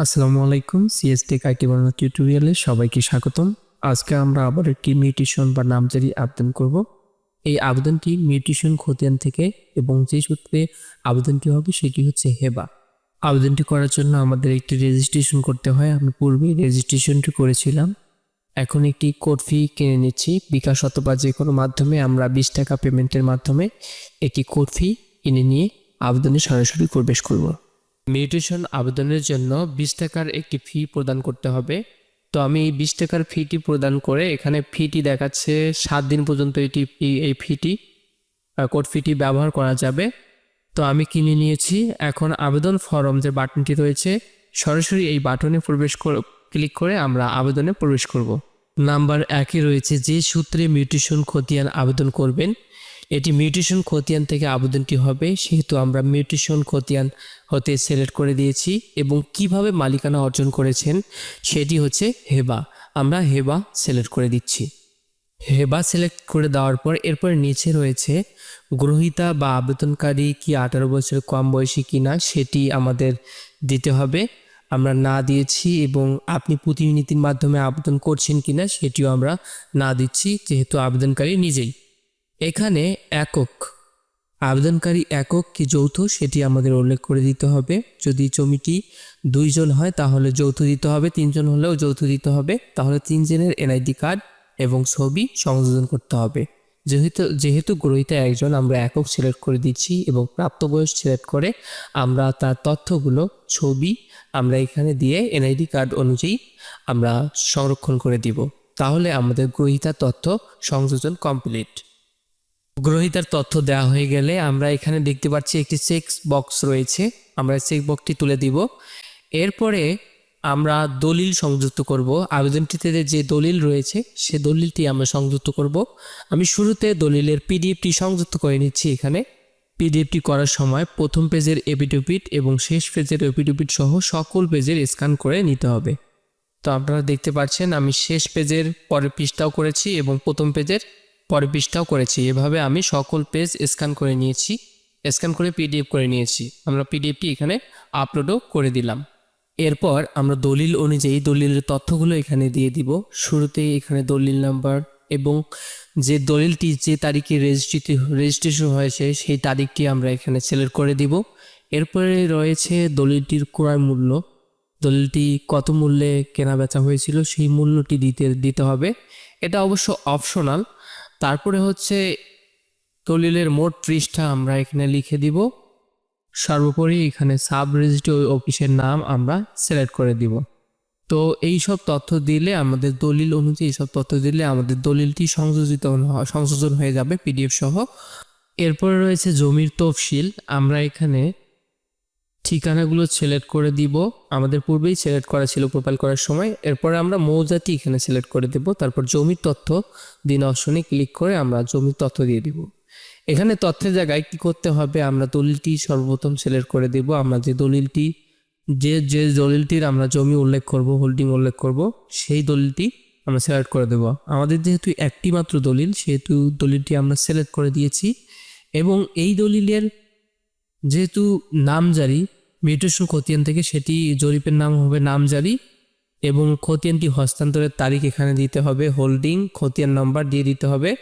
আসসালামু আলাইকুম CS take IT Bangla টিউটোরিয়ালে সবাইকে স্বাগতম। আজকে আমরা আবার একটি মিউটেশন বা নামজারি আবেদন করব। এই আবেদনটি মিউটেশন খতিয়ান থেকে এবং যে সূত্রে আবেদনটি হবে সেটি হচ্ছে হেবা আবেদনটি করার জন্য আমাদের একটি রেজিস্ট্রেশন করতে হয়। আমি পূর্বে রেজিস্ট্রেশনটি করেছিলাম। এখন একটি কোড ফি কিনে নিচ্ছি। বিকাশ অথবা যে কোনো মাধ্যমে আমরা বিশ টাকা পেমেন্টের মাধ্যমে একটি কোড ফি কিনে নিয়ে আবেদনে সরাসরি প্রবেশ করব। মিউটেশন আবেদনের জন্য বিশ টাকার একটি ফি প্রদান করতে হবে। তো আমি এই বিশ টাকার ফিটি প্রদান করে এখানে ফিটি দেখাচ্ছে সাত দিন পর্যন্ত এটি এই- ফিটি কোড ফিটি ব্যবহার করা যাবে। তো আমি কিনে নিয়েছি। এখন আবেদন ফরম যে বাটনটি রয়েছে, সরাসরি এই বাটনে প্রবেশ ক্লিক করে আমরা আবেদনে প্রবেশ করব। নাম্বার একে রয়েছে যে সূত্রে মিউটেশন খতিয়ান আবেদন করবেন। এটি মিউটেশন খতিয়ান থেকে আবেদনটি হবে, সেহেতু আমরা মিউটেশন খতিয়ান হতে সিলেক্ট করে দিয়েছি এবং কীভাবে মালিকানা অর্জন করেছেন সেটি হচ্ছে হেবা। আমরা হেবা সিলেক্ট করে দিচ্ছি। হেবা সিলেক্ট করে দেওয়ার পর এরপর নিচে রয়েছে, গ্রহীতা বা আবেদনকারী কি আঠারো বছরের কম বয়সী কি না সেটি আমাদের দিতে হবে। আমরা না দিয়েছি এবং আপনি প্রতিনিধির মাধ্যমে আবেদন করছেন কিনা সেটিও আমরা না দিচ্ছি, যেহেতু আবেদনকারী নিজেই। এখানে একক। আবেদনকারী একক কি যৌথ? সেটি আমাদের উল্লেখ করে দিতে হবে। যদি জমিটি দুইজন হয়, তাহলে যৌথ দিতে হবে। তিনজন হলেও যৌথ দিতে হবে। তাহলে তিনজনের এনআইডি কার্ড এবং ছবি সংযোজন করতে হবে। যেহেতু যেহেতু গ্রহীতা একজন, আমরা একক সিলেক্ট করে দিচ্ছি এবং প্রাপ্তবয়স সিলেক্ট করে আমরা তার তথ্যগুলো, ছবি আমরা এখানে দিয়ে এনআইডি কার্ড অনুযায়ী আমরা সংরক্ষণ করে দিব। তাহলে আমাদের গ্রহীতার তথ্য সংযোজন কমপ্লিট। গ্রহীতার তথ্য দেওয়া হয়ে গেলে আমরা এখানে দেখতে পাচ্ছি একটি চেক বক্স রয়েছে। আমরা চেক বক্সটি তুলে দিব। এরপরে আমরা দলিল সংযুক্ত করব। আবেদনটিতে যে দলিল রয়েছে, সে দলিলটি আমরা সংযুক্ত করব। আমি শুরুতে দলিলের পিডিএফটি সংযুক্ত করে নিচ্ছি এখানে। পিডিএফটি করার সময় প্রথম পেজের এপিডোপিট এবং শেষ পেজের এপিডোপিট সহ সকল পেজের স্ক্যান করে নিতে হবে। তো আপনারা দেখতে পাচ্ছেন, আমি শেষ পেজের পরের পৃষ্ঠাও করেছি এবং প্রথম পেজের পরের পৃষ্ঠাও করেছি। এভাবে আমি সকল পেজ স্ক্যান করে নিয়েছি স্ক্যান করে পিডিএফ করে নিয়েছি। আমরা পিডিএফটি এখানে আপলোডও করে দিলাম। এরপর আমরা দলিল অনুযায়ী দলিলের তথ্যগুলো এখানে দিয়ে দিব। শুরুতেই এখানে দলিল নাম্বার এবং যে দলিলটি যে তারিখে রেজিস্ট্রি রেজিস্ট্রেশন হয়েছে সেই তারিখটি আমরা এখানে সিলেক্ট করে দিব। এরপরে রয়েছে দলিলটির ক্রয় মূল্য। দলিলটি কত মূল্যে কেনা বেচা হয়েছিল সেই মূল্যটি দিতে দিতে হবে। এটা অবশ্য অপশনাল তারপরে হচ্ছে দলিলের মোট পৃষ্ঠা আমরা এখানে লিখে দিব। সর্বোপরি এখানে সাব রেজিস্ট্রি অফিসের নাম আমরা সিলেক্ট করে দিব। তো এই সব তথ্য দিলে আমাদের দলিল অনুযায়ী এইসব তথ্য দিলে আমাদের দলিলটি সংযোজিত সংযোজন হয়ে যাবে পিডিএফ সহ। এরপরে রয়েছে জমির তফসিল। আমরা এখানে ঠিকানাগুলো সিলেক্ট করে দিব। আমাদের পূর্বেই সিলেক্ট করা ছিল প্রোফাইল করার সময়। এরপরে আমরা মৌজাটি এখানে সিলেক্ট করে দেব। তারপর জমির তথ্য দিন অপশনে ক্লিক করে আমরা জমির তথ্য দিয়ে দিব। এখানে তথ্যের জায়গায় কি করতে হবে? আমরা দলিলটি সর্বপ্রথম সিলেক্ট করে দেব। আমরা যে দলিলটি, যে যে দলিলটির আমরা জমি উল্লেখ করব হোল্ডিং উল্লেখ করব, সেই দলিলটি আমরা সিলেক্ট করে দেব। আমাদের যেহেতু একটি মাত্র দলিল, সেহেতু দলিলটি আমরা সিলেক্ট করে দিয়েছি। এবং এই দলিলের যেহেতু নামজারি মিউটেশন খতিয়ান থেকে সেটি জরিপের নাম হবে নামজারি এবং খতিয়ানটি হস্তান্তরের তারিখ এখানে দিতে হবে, হোল্ডিং, খতিয়ান নাম্বার দিয়ে দিতে হবে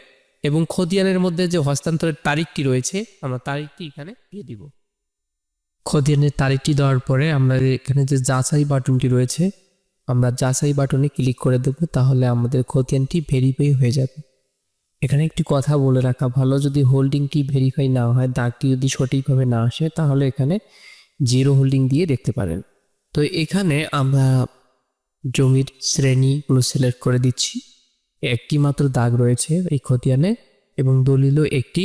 এবং খতিয়ানের মধ্যে যে হস্তান্তরের তারিখটি রয়েছে, আমরা তারিখটি এখানে দিয়ে দিব। খতিয়ানের তারিখটি দেওয়ার পরে আমরা এখানে যে যাচাই বাটনটি রয়েছে, আমরা যাচাই বাটনে ক্লিক করে দেব, তাহলে আমাদের খতিয়ানটি ভেরিফাই হয়ে যাবে। এখানে একটি কথা বলে রাখা ভালো, যদি হোল্ডিংটি ভেরিফাই না হয় দাগটি যদি সঠিকভাবে না আসে, তাহলে এখানে জিরো হোল্ডিং দিয়ে দেখতে পারেন। তো এখানে আমরা জমির শ্রেণীগুলো সিলেক্ট করে দিচ্ছি। একটি মাত্র দাগ রয়েছে এই খতিয়ানে এবং দলিলও একটি।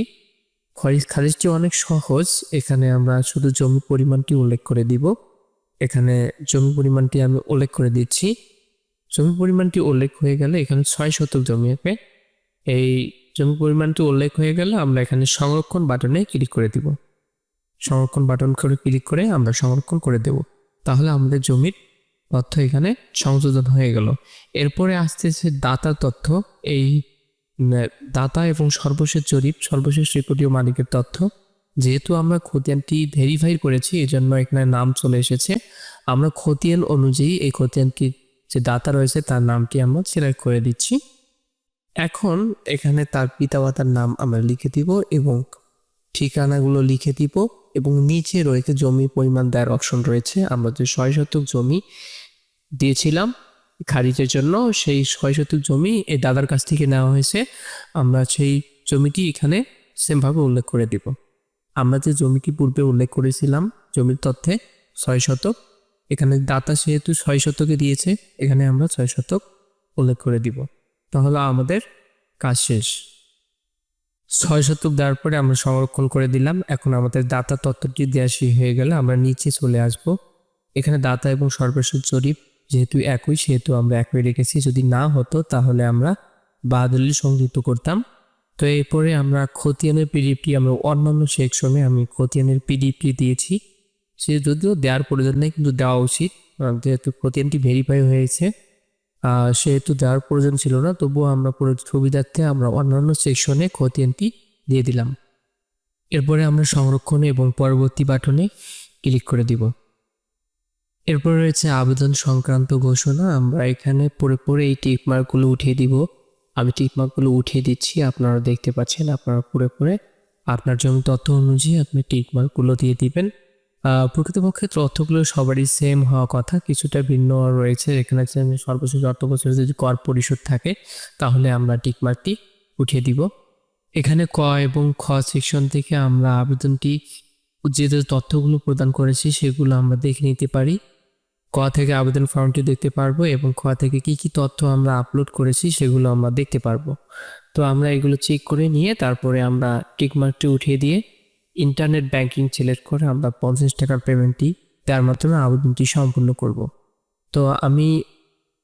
খরিজ খারিজটি অনেক সহজ, এখানে আমরা শুধু জমি পরিমাণটি উল্লেখ করে দিব। এখানে জমি পরিমাণটি আমি উল্লেখ করে দিচ্ছি। জমি পরিমাণটি উল্লেখ হয়ে গেলে এখানে ছয় শতক জমি হবে এই জমি পরিমাণটি উল্লেখ হয়ে গেলে আমরা এখানে সংরক্ষণ বাটনে ক্লিক করে দিব। সংরক্ষণ বাটন করে ক্লিক করে আমরা সংরক্ষণ করে দেব। তাহলে আমাদের জমির তথ্য এখানে সংযোজন হয়ে গেল। এরপরে আসতেছে দাতার তথ্য। এই দাতা এবং সর্বশেষ জরিপ, সর্বশেষ রিপোর্টীয় মালিকের তথ্য। যেহেতু আমরা খতিয়ানটি ভেরিফাই করেছি এই জন্য এখানে নাম চলে এসেছে। আমরা খতিয়ান অনুযায়ী এই খতিয়ানটি যে দাতা রয়েছে তার নামটি আমরা সিলেক্ট করে দিচ্ছি। এখন এখানে তার পিতামাতার নাম আমরা লিখে দিব এবং ঠিকানাগুলো লিখে দিব এবং নিচে রয়েছে জমি পরিমাণ দেওয়ার অপশন রয়েছে। আমরা যে ছয় শতক জমি দিয়েছিলাম খারিজের জন্য, সেই ছয় শতক জমি এই দাদার কাছ থেকে নেওয়া হয়েছে। আমরা সেই জমিটি এখানে সেমভাবে উল্লেখ করে দিব। আমরা যে জমিটি পূর্বে উল্লেখ করেছিলাম, জমির তথ্যে ছয় শতক, এখানে দাতা সেহেতু ছয় শতকে দিয়েছে, এখানে আমরা ছয় শতক উল্লেখ করে দিব। তাহলে আমাদের কাজ শেষ। ছয় শতক দেওয়ার পরে আমরা সংরক্ষণ করে দিলাম। এখন আমাদের দাতা তত্ত্বটি দেওয়া হয়ে গেলে। আমরা নিচে চলে আসব। এখানে দাতা এবং সর্বশেষ জরিপ যেহেতু একই, সেহেতু আমরা একই রেখেছি। যদি না হতো তাহলে আমরা বাদলি সংযুক্ত করতাম। তো এরপরে আমরা খতিয়ানের পিডিএফটি আমরা অন্যান্য সেকশনে আমি খতিয়ানের পিডিএফটি দিয়েছি। সে যদিও দেওয়ার প্রয়োজন নেই, কিন্তু দেওয়া উচিত। যেহেতু খতিয়ানটি ভেরিফাই হয়েছে। সেহেতু দেওয়ার প্রয়োজন ছিল না, তবুও আমরা পুরো সুবিধার্থে আমরা অন্যান্য সেকশনে খতিয়ানটি দিয়ে দিলাম। এরপরে আমরা সংরক্ষণ এবং পরবর্তী বাটনে ক্লিক করে দিব। এরপর রয়েছে আবেদন সংক্রান্ত ঘোষণা। আমরা এখানে পরে পরে এই টিকমার্কগুলো উঠিয়ে দিব। আমি টিকমার্কগুলো উঠিয়ে দিচ্ছি, আপনারা দেখতে পাচ্ছেন, আপনারা পরে পরে আপনার জমি তথ্য অনুযায়ী আপনি টিকমার্কগুলো দিয়ে দিবেন। প্রকৃতপক্ষে তথ্যগুলো সবারই সেম হওয়া কথা, কিছুটা ভিন্ন রয়েছে। এখানে সর্বশেষ অর্থ বছরে যদি কর পরিশোধ থাকে, তাহলে আমরা টিকমার্কটি উঠিয়ে দিব। এখানে ক এবং খ সেকশন থেকে আমরা আবেদনটি, যে তথ্যগুলো প্রদান করেছি, সেগুলো আমরা দেখে নিতে পারি। ক থেকে আবেদন ফর্মটি দেখতে পারব এবং খ থেকে কি কি তথ্য আমরা আপলোড করেছি, সেগুলো আমরা দেখতে পারব। তো আমরা এগুলো চেক করে নিয়ে তারপরে আমরা টিকমার্কটি উঠিয়ে দিয়ে ইন্টারনেট ব্যাংকিং সিলেক্ট করে আমরা পঞ্চাশ টাকার পেমেন্টটি দেওয়ার মাধ্যমে আবেদনটি সম্পূর্ণ করব। তো আমি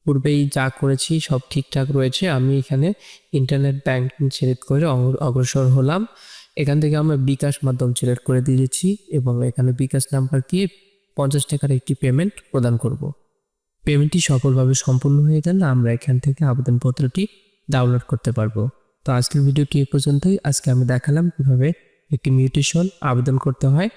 পূর্বেই যা করেছি সব ঠিকঠাক রয়েছে। আমি এখানে ইন্টারনেট ব্যাংকিং সিলেক্ট করে অগ্র- অগ্রসর হলাম। এখান থেকে আমরা বিকাশ মাধ্যম সিলেক্ট করে দিয়েছি এবং এখানে বিকাশ নাম্বার দিয়ে পঞ্চাশ টাকার একটি পেমেন্ট প্রদান করব। পেমেন্টটি সফলভাবে সম্পূর্ণ হয়ে গেলে আমরা এখান থেকে আবেদনপত্রটি ডাউনলোড করতে পারব। তো আজকের ভিডিওটি এ পর্যন্তই। আজকে আমি দেখালাম কীভাবে একটি মিউটেশন আবেদন করতে হয়।